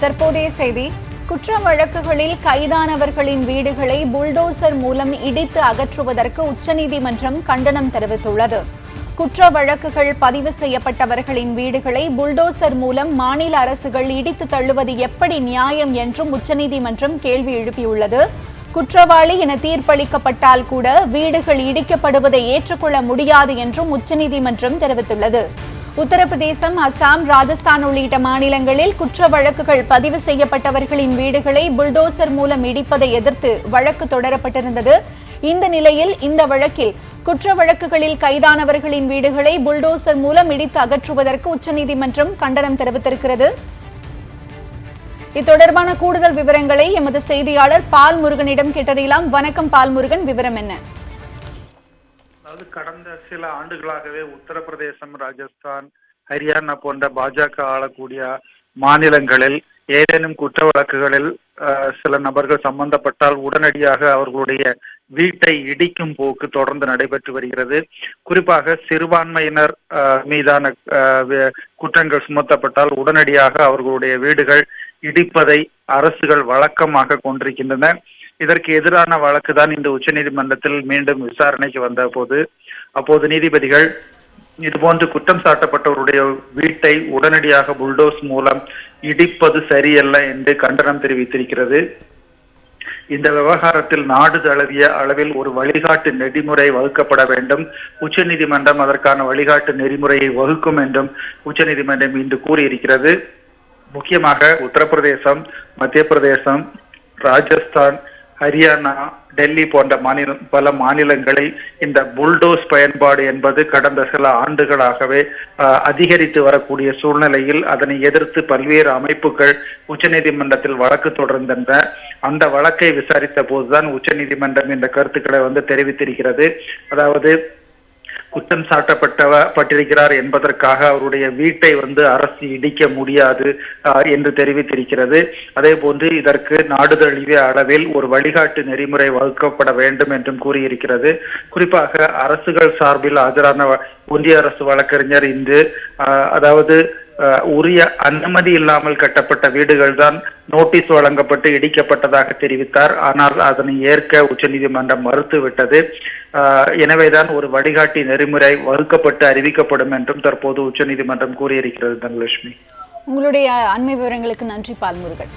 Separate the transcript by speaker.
Speaker 1: தற்போதைய செய்தி குற்ற வழக்குகளில் கைதானவர்களின் வீடுகளை புல்டோசர் மூலம் இடித்து அகற்றுவதற்கு உச்சநீதிமன்றம் கண்டனம் தெரிவித்துள்ளது. குற்ற வழக்குகள் பதிவு செய்யப்பட்டவர்களின் வீடுகளை புல்டோசர் மூலம் மாநில அரசுகள் இடித்து தள்ளுவது எப்படி நியாயம் என்றும் உச்சநீதிமன்றம் கேள்வி எழுப்பியுள்ளது. குற்றவாளி என தீர்ப்பளிக்கப்பட்டால் கூட வீடுகள் இடிக்கப்படுவதை ஏற்றுக்கொள்ள முடியாது என்றும் உச்சநீதிமன்றம் தெரிவித்துள்ளது. உத்தரப்பிரதேசம் அசாம் ராஜஸ்தான் உள்ளிட்ட மாநிலங்களில் குற்ற வழக்குகள் பதிவு செய்யப்பட்டவர்களின் வீடுகளை புல்டோசர் மூலம் இடிப்பதை எதிர்த்து வழக்கு தொடரப்பட்டிருந்தது. இந்த நிலையில் இந்த வழக்கில் குற்ற வழக்குகளில் கைதானவர்களின் வீடுகளை புல்டோசர் மூலம் இடித்து அகற்றுவதற்கு உச்சநீதிமன்றம் கண்டனம் தெரிவித்திருக்கிறது. இத்தொடர்பான கூடுதல் விவரங்களை எமது செய்தியாளர் பால் முருகனிடம் கேட்டறியலாம். வணக்கம் பால் முருகன் விவரம் என்ன?
Speaker 2: அதாவது கடந்த சில ஆண்டுகளாகவே உத்தரப்பிரதேசம் ராஜஸ்தான் ஹரியானா போன்ற பாஜக ஆளக்கூடிய மாநிலங்களில் ஏதேனும் குற்ற வழக்குகளில் சில நபர்கள் சம்பந்தப்பட்டால் உடனடியாக அவர்களுடைய வீட்டை இடிக்கும் போக்கு தொடர்ந்து நடைபெற்று வருகிறது. குறிப்பாக சிறுபான்மையினர் அஹ், மீதான அஹ், குற்றங்கள் சுமத்தப்பட்டால் உடனடியாக அவர்களுடைய வீடுகள் இடிப்பதை அரசுகள் வழக்கமாக கொண்டிருக்கின்றன. இதற்கு எதிரான வழக்கு தான் இந்த உச்சநீதிமன்றத்தில் மீண்டும் விசாரணைக்கு வந்த போது அப்போது நீதிபதிகள் இதுபோன்று குற்றம் சாட்டப்பட்டவருடைய வீட்டை உடனடியாக புல்டோஸ் மூலம் இடிப்பது சரியல்ல என்று கண்டனம் தெரிவித்திருக்கிறது. இந்த விவகாரத்தில் நாடு தழுவிய அளவில் ஒரு வழிகாட்டு நெறிமுறை வகுக்கப்பட வேண்டும். உச்சநீதிமன்றம் அதற்கான வழிகாட்டு நெறிமுறையை வகுக்கும் என்றும் உச்சநீதிமன்றம் இன்று கூறியிருக்கிறது. முக்கியமாக உத்தரப்பிரதேசம் மத்திய பிரதேசம் ராஜஸ்தான் ஹரியானா டெல்லி போன்ற மாநிலம் பல மாநிலங்களை இந்த புல்டோஸ் பயன்பாடு என்பது கடந்த சில ஆண்டுகளாகவே அதிகரித்து வரக்கூடிய சூழ்நிலையில் அதனை எதிர்த்து பல்வேறு அமைப்புகள் உச்சநீதிமன்றத்தில் வழக்கு தொடர்ந்தன. அந்த வழக்கை விசாரித்த போதுதான் உச்சநீதிமன்றம் இந்த கருத்துக்களை வந்து தெரிவித்திருக்கிறது. அதாவது குற்றம் சாட்டப்பட்டிருக்கிறார் என்பதற்காக அவருடைய வீட்டை வந்து அரசு இடிக்க முடியாது என்று தெரிவித்திருக்கிறது. அதே போன்று இதற்கு நாடு தழுவிய அளவில் ஒரு வழிகாட்டு நெறிமுறை வகுக்கப்பட வேண்டும் என்றும் கூறியிருக்கிறது. குறிப்பாக அரசுகள் சார்பில் ஆஜரான ஒன்றிய அரசு வழக்கறிஞர் இன்று அதாவது உரிய அனுமதி இல்லாமல் கட்டப்பட்ட வீடுகள் தான் நோட்டீஸ் வழங்கப்பட்டு இடிக்கப்பட்டதாக தெரிவித்தார். ஆனால் அதனை ஏற்க உச்சநீதிமன்றம் மறுத்துவிட்டது. ஆஹ், எனவேதான் ஒரு வழிகாட்டி நெறிமுறை வகுக்கப்பட்டு அறிவிக்கப்படும் என்றும் தற்போது உச்சநீதிமன்றம் கூறியிருக்கிறது தனலட்சுமி.
Speaker 1: உங்களுடைய அண்மை விவரங்களுக்கு நன்றி பால்முருகன்.